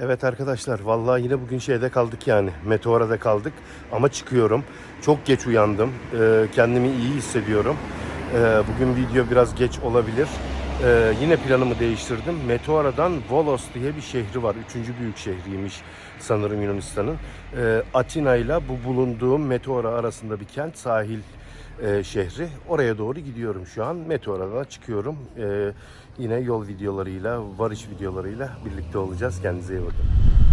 Evet arkadaşlar vallahi yine bugün şeyde kaldık yani Meteora'da kaldık ama çıkıyorum. Çok geç uyandım. Ee, kendimi iyi hissediyorum. Ee, bugün video biraz geç olabilir. Ee, yine planımı değiştirdim. Meteora'dan Volos diye bir şehri var. Üçüncü büyük şehriymiş sanırım Yunanistan'ın. Ee, Atina ile bu bulunduğum Meteora arasında bir kent sahil e, şehri. Oraya doğru gidiyorum şu an. Meteora'da çıkıyorum. Ee, yine yol videolarıyla, varış videolarıyla birlikte olacağız. Kendinize iyi bakın.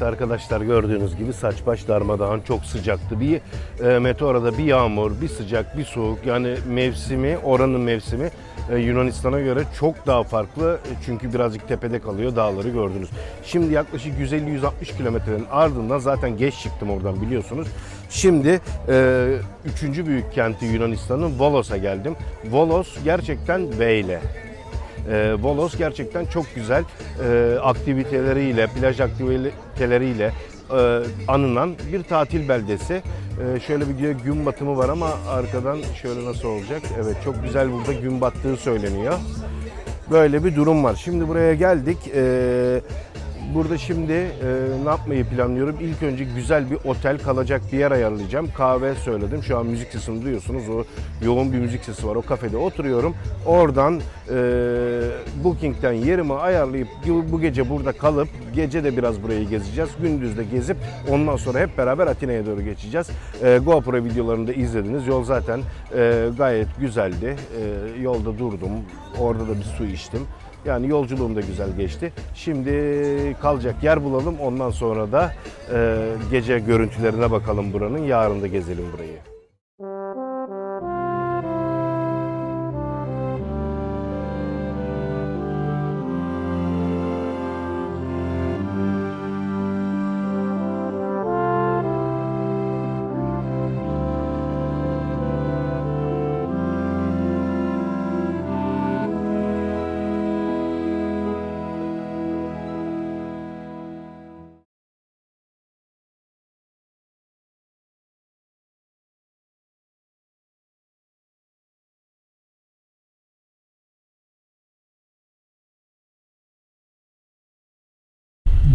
Evet arkadaşlar gördüğünüz gibi saç baş darmadağın çok sıcaktı. Bir e, Meteora'da bir yağmur, bir sıcak, bir soğuk. Yani mevsimi, oranın mevsimi e, Yunanistan'a göre çok daha farklı. E, Çünkü birazcık tepede kalıyor. Dağları gördünüz. Şimdi yaklaşık 150-160 kilometrenin ardından zaten geç çıktım oradan biliyorsunuz. Şimdi e, üçüncü büyük kenti Yunanistan'ın Volos'a geldim. Volos gerçekten V e, Volos gerçekten çok güzel e, aktiviteleriyle, plaj aktiviteleriyle e, anılan bir tatil beldesi. E, şöyle bir gün batımı var ama arkadan şöyle nasıl olacak? Evet çok güzel burada gün battığı söyleniyor. Böyle bir durum var. Şimdi buraya geldik. E, Burada şimdi e, ne yapmayı planlıyorum? İlk önce güzel bir otel kalacak bir yer ayarlayacağım. Kahve söyledim. Şu an müzik sesini duyuyorsunuz. O yoğun bir müzik sesi var. O kafede oturuyorum. Oradan e, Booking'den yerimi ayarlayıp bu, gece burada kalıp gece de biraz burayı gezeceğiz. Gündüz de gezip ondan sonra hep beraber Atina'ya doğru geçeceğiz. E, GoPro videolarını da izlediniz. Yol zaten e, gayet güzeldi. E, yolda durdum. Orada da bir su içtim. Yani yolculuğum da güzel geçti. Şimdi kalacak yer bulalım. Ondan sonra da e, gece görüntülerine bakalım buranın. Yarın da gezelim burayı.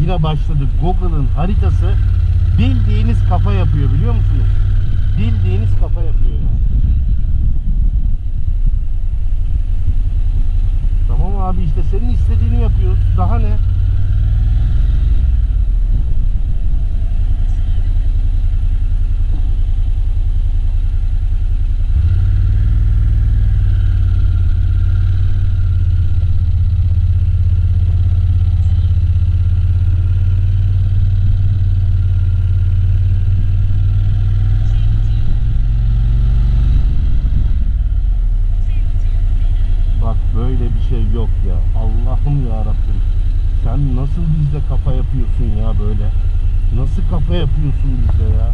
Yine başladı. Google'ın haritası bildiğiniz kafa yapıyor biliyor musunuz? Bildiğiniz kafa yapıyor yani. Tamam abi işte senin istediğini yapıyoruz. Daha ne? Bak böyle bir yok ya. Allah'ım ya Rabbim. Sen nasıl bizde kafa yapıyorsun ya böyle? Nasıl kafa yapıyorsun bizde ya?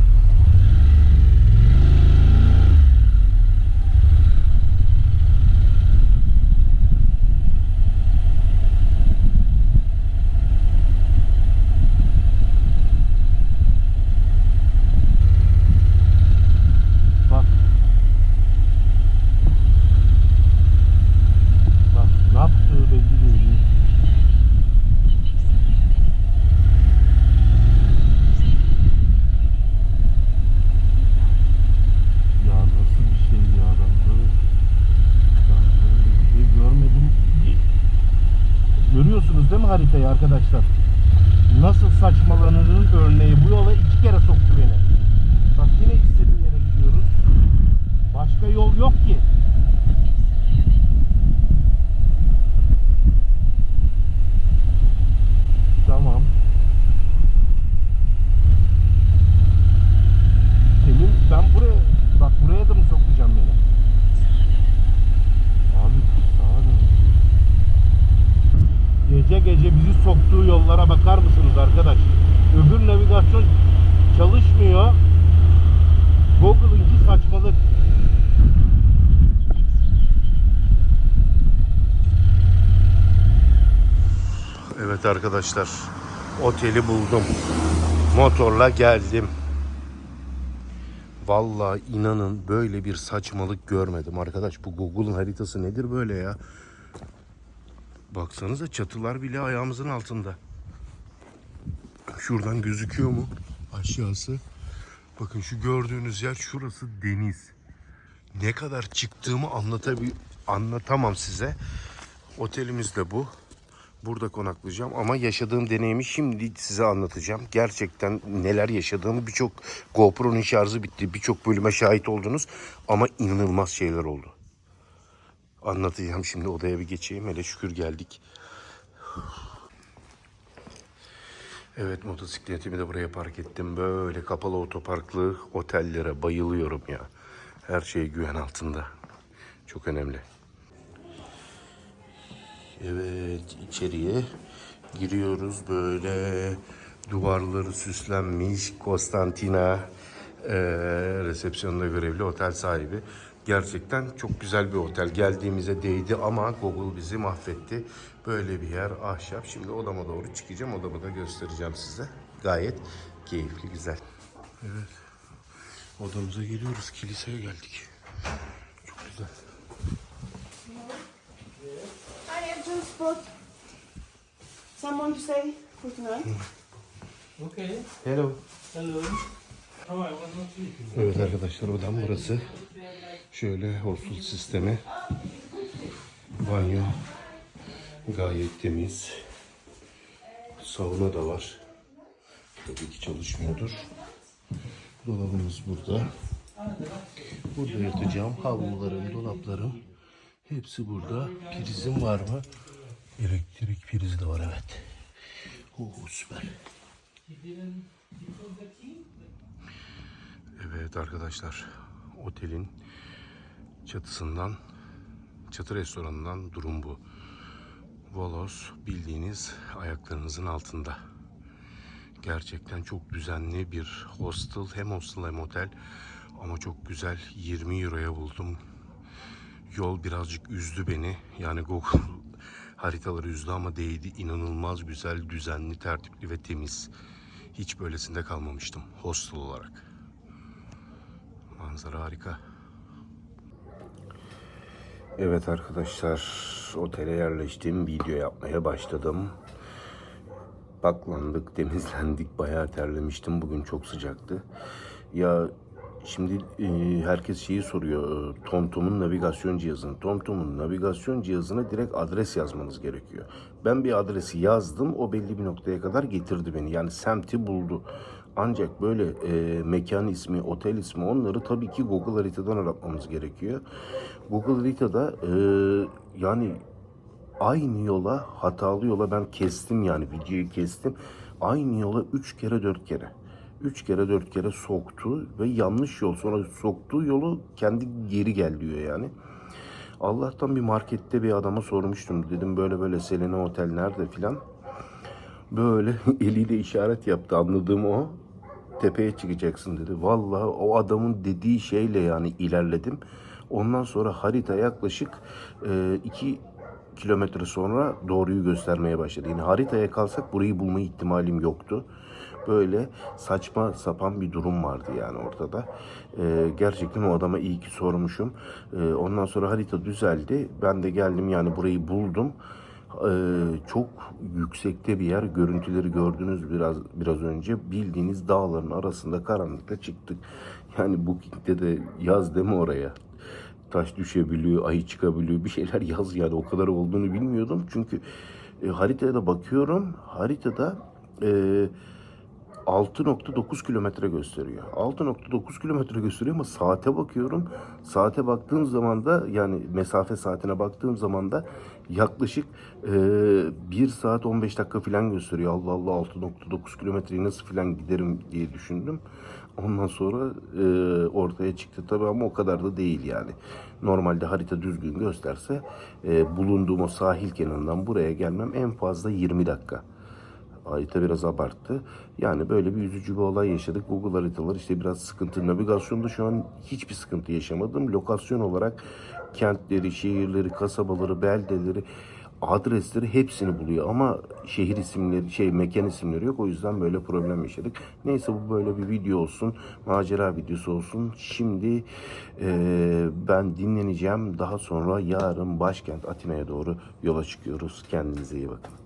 Mi haritayı arkadaşlar? Nasıl saçmalanırın örneği. Bu yola iki kere soktu beni. Bak yine istediğim yere gidiyoruz. Başka yol yok ki. Tamam. Senin ben buraya bak buraya da mı sokacağım beni? Abi sağa dön. Gece gece bizi yollara bakar mısınız arkadaş? Öbür navigasyon çalışmıyor. Google'ınki saçmalık. Evet arkadaşlar. Oteli buldum. Motorla geldim. Vallahi inanın böyle bir saçmalık görmedim arkadaş. Bu Google'un haritası nedir böyle ya? Baksanıza çatılar bile ayağımızın altında. Şuradan gözüküyor mu? Aşağısı. Bakın şu gördüğünüz yer şurası deniz. Ne kadar çıktığımı anlatabil anlatamam size. Otelimiz de bu. Burada konaklayacağım ama yaşadığım deneyimi şimdi size anlatacağım. Gerçekten neler yaşadığımı birçok GoPro'nun şarjı bitti. Birçok bölüme şahit oldunuz ama inanılmaz şeyler oldu. Anlatacağım şimdi odaya bir geçeyim. Hele şükür geldik. Evet motosikletimi de buraya park ettim. Böyle kapalı otoparklı otellere bayılıyorum ya. Her şey güven altında. Çok önemli. Evet içeriye giriyoruz böyle duvarları süslenmiş Konstantina eee resepsiyonda görevli otel sahibi. Gerçekten çok güzel bir otel. Geldiğimize değdi ama Google bizi mahvetti. Böyle bir yer ahşap. Şimdi odama doğru çıkacağım. Odamı da göstereceğim size. Gayet keyifli, güzel. Evet. Odamıza geliyoruz. Kiliseye geldik. Çok güzel. I have just brought someone to stay for tonight. Okay. Hello. Hello. Evet arkadaşlar odam burası. Şöyle hostel sistemi. Banyo gayet temiz. Sauna da var. Tabii ki çalışmıyordur. Dolabımız burada. Burada yatacağım. Havlularım, dolaplarım. Hepsi burada. Prizim var mı? Elektrik prizi de var evet. Oo, süper. Evet arkadaşlar, otelin çatısından, çatı restoranından durum bu. Volos bildiğiniz ayaklarınızın altında. Gerçekten çok düzenli bir hostel, hem hostel hem otel. Ama çok güzel, 20 euroya buldum. Yol birazcık üzdü beni. Yani Google haritaları üzdü ama değdi. İnanılmaz güzel, düzenli, tertipli ve temiz. Hiç böylesinde kalmamıştım hostel olarak. Manzara harika. Evet arkadaşlar, otele yerleştim, video yapmaya başladım. Baklandık, temizlendik, bayağı terlemiştim. Bugün çok sıcaktı. Ya şimdi e, herkes şeyi soruyor, TomTom'un navigasyon cihazını. TomTom'un navigasyon cihazına direkt adres yazmanız gerekiyor. Ben bir adresi yazdım, o belli bir noktaya kadar getirdi beni. Yani semti buldu. Ancak böyle e, mekan ismi, otel ismi onları tabii ki Google haritadan aratmamız gerekiyor. Google haritada e, yani aynı yola hatalı yola ben kestim yani videoyu kestim. Aynı yola 3 kere 4 kere. 3 kere 4 kere soktu ve yanlış yol sonra soktuğu yolu kendi geri gel diyor yani. Allah'tan bir markette bir adama sormuştum. Dedim böyle böyle Selena Otel nerede filan. Böyle eliyle işaret yaptı anladığım o. Tepeye çıkacaksın dedi. Vallahi o adamın dediği şeyle yani ilerledim. Ondan sonra harita yaklaşık 2 kilometre sonra doğruyu göstermeye başladı. Yani haritaya kalsak burayı bulma ihtimalim yoktu. Böyle saçma sapan bir durum vardı yani ortada. Ee, gerçekten o adama iyi ki sormuşum. Ee, ondan sonra harita düzeldi. Ben de geldim yani burayı buldum. Ee, çok yüksekte bir yer. Görüntüleri gördünüz biraz biraz önce. Bildiğiniz dağların arasında karanlıkta çıktık. Yani Booking'de de yaz deme oraya taş düşebiliyor, ayı çıkabiliyor bir şeyler yaz yani o kadar olduğunu bilmiyordum çünkü E, haritaya da bakıyorum. Haritada e, 6.9 kilometre gösteriyor. 6.9 kilometre gösteriyor ama saate bakıyorum. Saate baktığım zaman da yani mesafe saatine baktığım zaman da yaklaşık e, 1 saat 15 dakika falan gösteriyor. Allah Allah 6.9 kilometreyi nasıl falan giderim diye düşündüm. Ondan sonra e, ortaya çıktı tabii ama o kadar da değil yani. Normalde harita düzgün gösterse e, bulunduğum o sahil kenarından buraya gelmem en fazla 20 dakika. Harita biraz abarttı. Yani böyle bir üzücü bir olay yaşadık. Google haritalar işte biraz sıkıntı. Navigasyonda şu an hiçbir sıkıntı yaşamadım. Lokasyon olarak kentleri, şehirleri, kasabaları, beldeleri, adresleri hepsini buluyor. Ama şehir isimleri, şey mekan isimleri yok. O yüzden böyle problem yaşadık. Neyse bu böyle bir video olsun. Macera videosu olsun. Şimdi eee, ben dinleneceğim. Daha sonra yarın başkent Atina'ya doğru yola çıkıyoruz. Kendinize iyi bakın.